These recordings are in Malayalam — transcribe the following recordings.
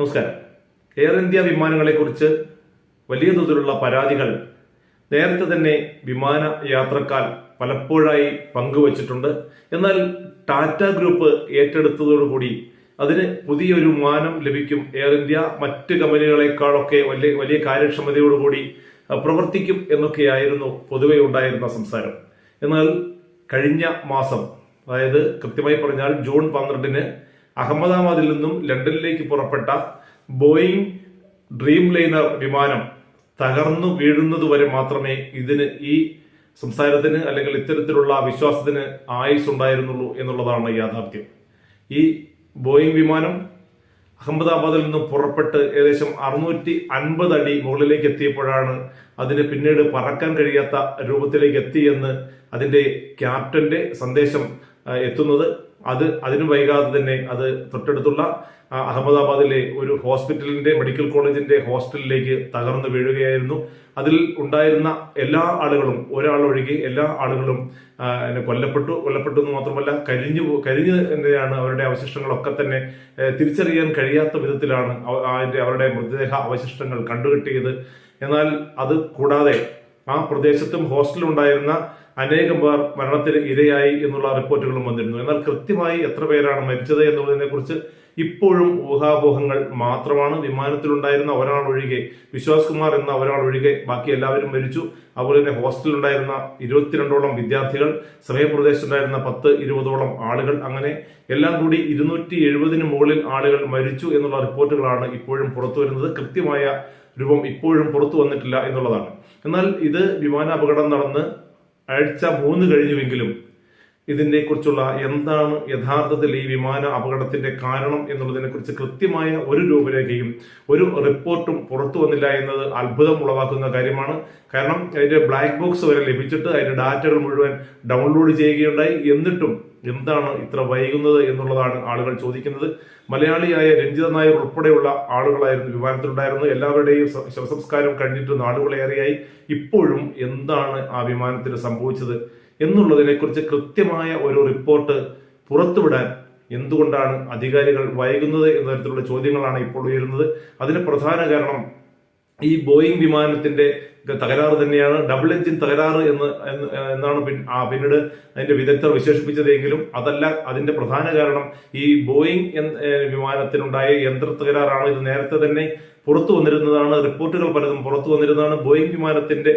നമസ്കാരം. എയർ ഇന്ത്യ വിമാനങ്ങളെക്കുറിച്ച് വലിയ തോതിലുള്ള പരാതികൾ നേരത്തെ തന്നെ വിമാന യാത്രക്കാർ പലപ്പോഴായി പങ്കുവച്ചിട്ടുണ്ട്. എന്നാൽ ടാറ്റ ഗ്രൂപ്പ് ഏറ്റെടുത്തതോടുകൂടി അതിന് പുതിയൊരു മാനം ലഭിക്കും. എയർ ഇന്ത്യ മറ്റ് കമ്പനികളെക്കാളൊക്കെ വലിയ വലിയ കാര്യക്ഷമതയോടുകൂടി പ്രവർത്തിക്കും എന്നൊക്കെയായിരുന്നു പൊതുവെ ഉണ്ടായിരുന്ന സംസാരം. എന്നാൽ കഴിഞ്ഞ മാസം അതായത് കൃത്യമായി പറഞ്ഞാൽ ജൂൺ പന്ത്രണ്ടിന് അഹമ്മദാബാദിൽ നിന്നും ലണ്ടനിലേക്ക് പുറപ്പെട്ട ബോയിങ് ഡ്രീം ലൈനർ വിമാനം തകർന്നു വീഴുന്നത് വരെ മാത്രമേ ഇതിന് ഈ സംസാരത്തിന് അല്ലെങ്കിൽ ഇത്തരത്തിലുള്ള വിശ്വാസത്തിന് ആയുസ് ഉണ്ടായിരുന്നുള്ളൂ എന്നുള്ളതാണ് യാഥാർത്ഥ്യം. ഈ ബോയിങ് വിമാനം അഹമ്മദാബാദിൽ നിന്നും പുറപ്പെട്ട് ഏകദേശം അറുന്നൂറ്റി അൻപത് അടി മുകളിലേക്ക് എത്തിയപ്പോഴാണ് അതിന് പിന്നീട് പറക്കാൻ കഴിയാത്ത രൂപത്തിലേക്ക് എത്തിയെന്ന് അതിന്റെ ക്യാപ്റ്റന്റെ സന്ദേശം എത്തുന്നത്. അത് അതിനു വൈകാതെ തന്നെ അത് തൊട്ടടുത്തുള്ള അഹമ്മദാബാദിലെ ഒരു ഹോസ്പിറ്റലിന്റെ മെഡിക്കൽ കോളേജിന്റെ ഹോസ്റ്റലിലേക്ക് തകർന്നു വീഴുകയായിരുന്നു. അതിൽ ഉണ്ടായിരുന്ന എല്ലാ ആളുകളും ഒരാൾ ഒഴികെ എല്ലാ ആളുകളും കൊല്ലപ്പെട്ടു. കൊല്ലപ്പെട്ടു എന്ന് മാത്രമല്ല കരിഞ്ഞു കരിഞ്ഞു തന്നെയാണ് അവരുടെ അവശിഷ്ടങ്ങളൊക്കെ തന്നെ തിരിച്ചറിയാൻ കഴിയാത്ത വിധത്തിലാണ് അതിന്റെ അവരുടെ മൃതദേഹ അവശിഷ്ടങ്ങൾ കണ്ടുകിട്ടിയത്. എന്നാൽ അത് കൂടാതെ ആ പ്രദേശത്തും ഹോസ്റ്റലിൽ ഉണ്ടായിരുന്ന അനേകം പേർ മരണത്തിന് ഇരയായി എന്നുള്ള റിപ്പോർട്ടുകളും വന്നിരുന്നു. എന്നാൽ കൃത്യമായി എത്ര പേരാണ് മരിച്ചത് എന്നുള്ളതിനെ കുറിച്ച് ഇപ്പോഴും ഊഹാപോഹങ്ങൾ മാത്രമാണ്. വിമാനത്തിലുണ്ടായിരുന്ന ഒരാൾ ഒഴികെ വിശ്വാസ് കുമാർ എന്ന ഒരാൾ ഒഴികെ ബാക്കി എല്ലാവരും മരിച്ചു. അതുപോലെ തന്നെ ഹോസ്റ്റലിലുണ്ടായിരുന്ന ഇരുപത്തിരണ്ടോളം വിദ്യാർത്ഥികൾ സമയപ്രദേശത്തുണ്ടായിരുന്ന പത്ത് ഇരുപതോളം ആളുകൾ അങ്ങനെ എല്ലാം കൂടി ഇരുന്നൂറ്റി എഴുപതിന് മുകളിൽ ആളുകൾ മരിച്ചു എന്നുള്ള റിപ്പോർട്ടുകളാണ് ഇപ്പോഴും പുറത്തു വരുന്നത്. കൃത്യമായ രൂപം ഇപ്പോഴും പുറത്തു വന്നിട്ടില്ല എന്നുള്ളതാണ്. എന്നാൽ ഇത് വിമാനാപകടം നടന്ന് ആഴ്ച മൂന്ന് കഴിഞ്ഞുവെങ്കിലും ഇതിനെ കുറിച്ചുള്ള എന്താണ് യഥാർത്ഥത്തിൽ ഈ വിമാന അപകടത്തിന്റെ കാരണം എന്നുള്ളതിനെ കുറിച്ച് കൃത്യമായ ഒരു രൂപരേഖയും ഒരു റിപ്പോർട്ടും പുറത്തു വന്നില്ല എന്നത് അത്ഭുതം ഉളവാക്കുന്ന കാര്യമാണ്. കാരണം അതിന്റെ ബ്ലാക്ക് ബോക്സ് വരെ ലഭിച്ചിട്ട് അതിന്റെ ഡാറ്റകൾ മുഴുവൻ ഡൗൺലോഡ് ചെയ്യുകയുണ്ടായി. എന്നിട്ടും എന്താണ് ഇത്ര വൈകുന്നത് എന്നുള്ളതാണ് ആളുകൾ ചോദിക്കുന്നത്. മലയാളിയായ രഞ്ജിത നായർ ഉൾപ്പെടെയുള്ള ആളുകളായിരുന്നു വിമാനത്തിലുണ്ടായിരുന്നു എല്ലാവരുടെയും ശവസംസ്കാരം കഴിഞ്ഞിട്ട് നാളുകളേറെയായി ഇപ്പോഴും എന്താണ് ആ വിമാനത്തിന് സംഭവിച്ചത്? എന്നുള്ളതിനെക്കുറിച്ച് കൃത്യമായ ഒരു റിപ്പോർട്ട് പുറത്തുവിടാൻ എന്തുകൊണ്ടാണ് അധികാരികൾ വൈകുന്നത് എന്ന തരത്തിലുള്ള ചോദ്യങ്ങളാണ് ഇപ്പോൾ ഉയരുന്നത്. അതിന് പ്രധാന കാരണം ഈ ബോയിങ് വിമാനത്തിന്റെ തകരാറ് തന്നെയാണ്. ഡബിൾ എഞ്ചിൻ തകരാറ് എന്ന് എന്ന് എന്നാണ് പിന്നീട് അതിന്റെ വിദഗ്ധർ വിശേഷിപ്പിച്ചതെങ്കിലും അതല്ല അതിന്റെ പ്രധാന കാരണം ഈ ബോയിങ് വിമാനത്തിനുണ്ടായ യന്ത്ര തകരാറാണ്. ഇത് നേരത്തെ തന്നെ പുറത്തു വന്നിരുന്നതാണ്. റിപ്പോർട്ടുകൾ പലതും പുറത്തു വന്നിരുന്നതാണ്. ബോയിങ് വിമാനത്തിന്റെ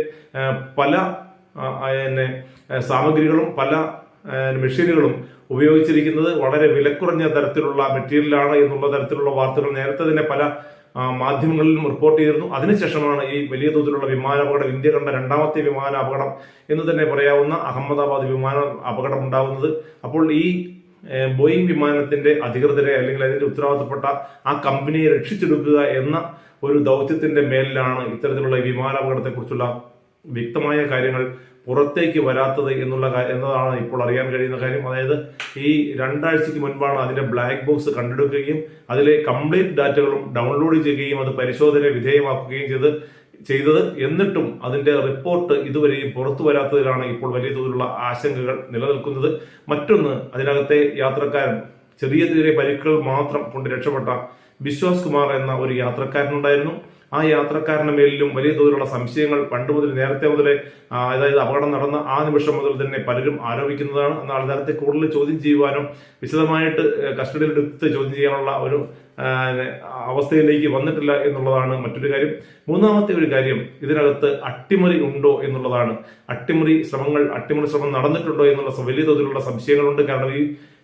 പല പിന്നെ സാമഗ്രികളും പല മെഷീനുകളും ഉപയോഗിച്ചിരിക്കുന്നത് വളരെ വിലക്കുറഞ്ഞ തരത്തിലുള്ള മെറ്റീരിയലാണ് എന്നുള്ള തരത്തിലുള്ള വാർത്തകൾ നേരത്തെ തന്നെ പല മാധ്യമങ്ങളിലും റിപ്പോർട്ട് ചെയ്തിരുന്നു. അതിനുശേഷമാണ് ഈ വലിയ തോതിലുള്ള വിമാന അപകടം ഇന്ത്യ കണ്ട രണ്ടാമത്തെ വിമാന അപകടം എന്ന് തന്നെ പറയാവുന്ന അഹമ്മദാബാദ് വിമാന അപകടം ഉണ്ടാകുന്നത് അപ്പോൾ ഈ ബോയിങ് വിമാനത്തിന്റെ അധികൃതരെ അല്ലെങ്കിൽ അതിന്റെ ഉത്തരവാദിത്തപ്പെട്ട ആ കമ്പനിയെ രക്ഷിച്ചെടുക്കുക എന്ന ഒരു ദൗത്യത്തിന്റെ മേലിലാണ് ഇത്തരത്തിലുള്ള ഈ വിമാന അപകടത്തെക്കുറിച്ചുള്ള വ്യക്തമായ കാര്യങ്ങൾ പുറത്തേക്ക് വരാത്തത് എന്നുള്ള എന്നതാണ് ഇപ്പോൾ അറിയാൻ കഴിയുന്ന കാര്യം. അതായത് ഈ രണ്ടാഴ്ചയ്ക്ക് മുൻപാണ് അതിന്റെ ബ്ലാക്ക് ബോക്സ് കണ്ടെടുക്കുകയും അതിലെ കംപ്ലീറ്റ് ഡാറ്റകളും ഡൗൺലോഡ് ചെയ്യുകയും അത് പരിശോധന വിധേയമാക്കുകയും ചെയ്ത് ചെയ്തത്. എന്നിട്ടും അതിന്റെ റിപ്പോർട്ട് ഇതുവരെയും പുറത്തു വരാത്തതിലാണ് ഇപ്പോൾ വലിയ തോതിലുള്ള ആശങ്കകൾ നിലനിൽക്കുന്നത്. മറ്റൊന്ന് അതിനകത്തെ യാത്രക്കാരൻ ചെറിയ ചെറിയ പരിക്കുകൾ മാത്രം കൊണ്ട് രക്ഷപ്പെട്ട ബിശ്വാസ് കുമാർ എന്ന ഒരു യാത്രക്കാരനുണ്ടായിരുന്നു. ആ യാത്രക്കാരന്റെ മേലിലും വലിയ തോതിലുള്ള സംശയങ്ങൾ പണ്ട് മുതൽ നേരത്തെ മുതലേ അതായത് അപകടം നടന്ന ആ നിമിഷം മുതൽ തന്നെ പലരും ആരോപിക്കുന്നതാണ്. എന്നാൽ നേരത്തെ കൂടുതൽ ചോദ്യം ചെയ്യുവാനും വിശദമായിട്ട് കസ്റ്റഡിയിലെടുത്ത് ചോദ്യം ചെയ്യാനുള്ള ഒരു അവസ്ഥയിലേക്ക് വന്നിട്ടില്ല എന്നുള്ളതാണ് മറ്റൊരു കാര്യം. മൂന്നാമത്തെ ഒരു കാര്യം ഇതിനകത്ത് അട്ടിമറി ഉണ്ടോ എന്നുള്ളതാണ്. അട്ടിമറി ശ്രമങ്ങൾ അട്ടിമറി ശ്രമം നടന്നിട്ടുണ്ടോ എന്നുള്ള വലിയ തോതിലുള്ള സംശയങ്ങളുണ്ട്. കാരണം ഈ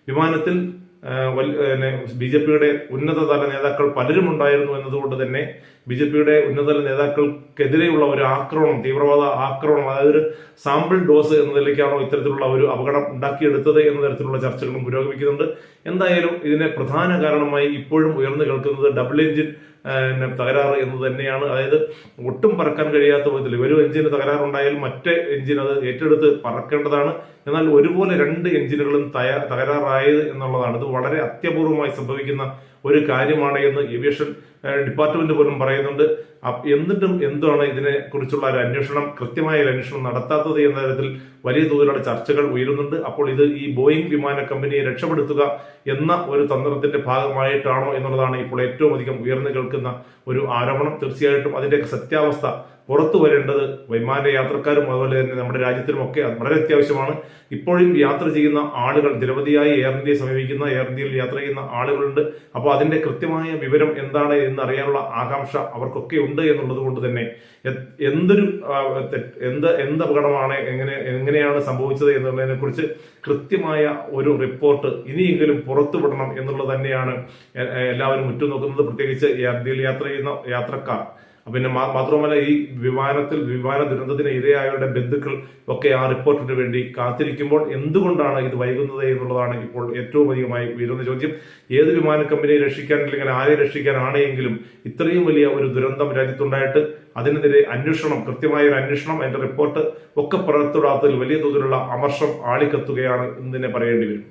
വിമാനത്തിൽ ബി ജെ പിയുടെ ഉന്നതതല നേതാക്കൾ പലരും ഉണ്ടായിരുന്നു എന്നതുകൊണ്ട് തന്നെ ബി ജെ പിയുടെ ഉന്നതതല നേതാക്കൾക്കെതിരെയുള്ള ഒരു ആക്രമണം തീവ്രവാദ ആക്രമണം അതായത് ഒരു സാമ്പിൾ ഡോസ് എന്ന നിലയ്ക്കാണോ ഇത്തരത്തിലുള്ള ഒരു അപകടം ഉണ്ടാക്കിയെടുത്തത് എന്ന തരത്തിലുള്ള ചർച്ചകളും പുരോഗമിക്കുന്നുണ്ട്. എന്തായാലും ഇതിനെ പ്രധാന കാരണമായി ഇപ്പോഴും ഉയർന്നു കേൾക്കുന്നത് ഡബിൾ എഞ്ചിൻ തകരാറ് എന്ന് തന്നെയാണ്. അതായത് ഒട്ടും പറക്കാൻ കഴിയാത്ത വിധത്തിൽ ഒരു എഞ്ചിന് തകരാറുണ്ടായാൽ മറ്റേ എഞ്ചിൻ അത് ഏറ്റെടുത്ത് പറക്കേണ്ടതാണ്. എന്നാൽ ഒരുപോലെ രണ്ട് എഞ്ചിനുകളും തകരാറായത് എന്നുള്ളതാണ്. ഇത് വളരെ അത്യപൂർവമായി സംഭവിക്കുന്ന ഒരു കാര്യമാണ് എന്ന് ഏവിയേഷൻ ഡിപ്പാർട്ട്മെന്റ് പോലും പറയുന്നുണ്ട്. എന്നിട്ടും എന്താണ് ഇതിനെ കുറിച്ചുള്ള ഒരു അന്വേഷണം കൃത്യമായ ഒരു അന്വേഷണം നടത്താത്തത് എന്ന തരത്തിൽ വലിയ തോതിലുള്ള ചർച്ചകൾ ഉയരുന്നുണ്ട്. അപ്പോൾ ഇത് ഈ ബോയിങ് വിമാന കമ്പനിയെ രക്ഷപ്പെടുത്തുക എന്ന ഒരു തന്ത്രത്തിന്റെ ഭാഗമായിട്ടാണോ എന്നുള്ളതാണ് ഇപ്പോൾ ഏറ്റവും അധികം ഉയർന്നു കേൾക്കുന്ന ഒരു ആരോപണം. തീർച്ചയായിട്ടും അതിന്റെ സത്യാവസ്ഥ പുറത്തു വരേണ്ടത് വിമാന യാത്രക്കാരും അതുപോലെ തന്നെ നമ്മുടെ രാജ്യത്തിനും ഒക്കെ വളരെ അത്യാവശ്യമാണ്. ഇപ്പോഴും യാത്ര ചെയ്യുന്ന ആളുകൾ നിരവധിയായി എയർ ഇന്ത്യയെ സമീപിക്കുന്ന എയർ ഇന്ത്യയിൽ യാത്ര ചെയ്യുന്ന ആളുകളുണ്ട്. അപ്പോൾ അതിന്റെ കൃത്യമായ വിവരം എന്താണ് എന്ന് അറിയാനുള്ള ആകാംക്ഷ അവർക്കൊക്കെ ഉണ്ട് എന്നുള്ളത് കൊണ്ട് തന്നെ എന്തൊരു എന്ത് എന്ത് അപകടമാണ് എങ്ങനെ എങ്ങനെയാണ് സംഭവിച്ചത് എന്നുള്ളതിനെ കുറിച്ച് കൃത്യമായ ഒരു റിപ്പോർട്ട് ഇനിയെങ്കിലും പുറത്തുവിടണം എന്നുള്ളത് തന്നെയാണ് എല്ലാവരും ഉറ്റുനോക്കുന്നത്. പ്രത്യേകിച്ച് ഇന്ത്യയിൽ യാത്ര ചെയ്യുന്ന യാത്രക്കാർ. പിന്നെ മാത്രവുമല്ല ഈ വിമാനത്തിൽ വിമാന ദുരന്തത്തിന് ഇരയായവരുടെ ബന്ധുക്കൾ ഒക്കെ ആ റിപ്പോർട്ടിന് വേണ്ടി കാത്തിരിക്കുമ്പോൾ എന്തുകൊണ്ടാണ് ഇത് വൈകുന്നത് എന്നുള്ളതാണ് ഇപ്പോൾ ഏറ്റവും അധികമായി ഉയരുന്ന ചോദ്യം. ഏത് വിമാന കമ്പനിയെ രക്ഷിക്കാൻ അല്ലെങ്കിൽ ആരെ രക്ഷിക്കാനാണ് എങ്കിലും ഇത്രയും വലിയ ഒരു ദുരന്തം രാജ്യത്തുണ്ടായിട്ട് അതിനെതിരെ അന്വേഷണം കൃത്യമായ ഒരു അന്വേഷണം അതിന്റെ റിപ്പോർട്ട് ഒക്കെ പുറത്തുവിടാത്തതിൽ വലിയ തോതിലുള്ള അമർഷം ആളിക്കത്തുകയാണ് എന്ന് തന്നെ പറയേണ്ടി വരും.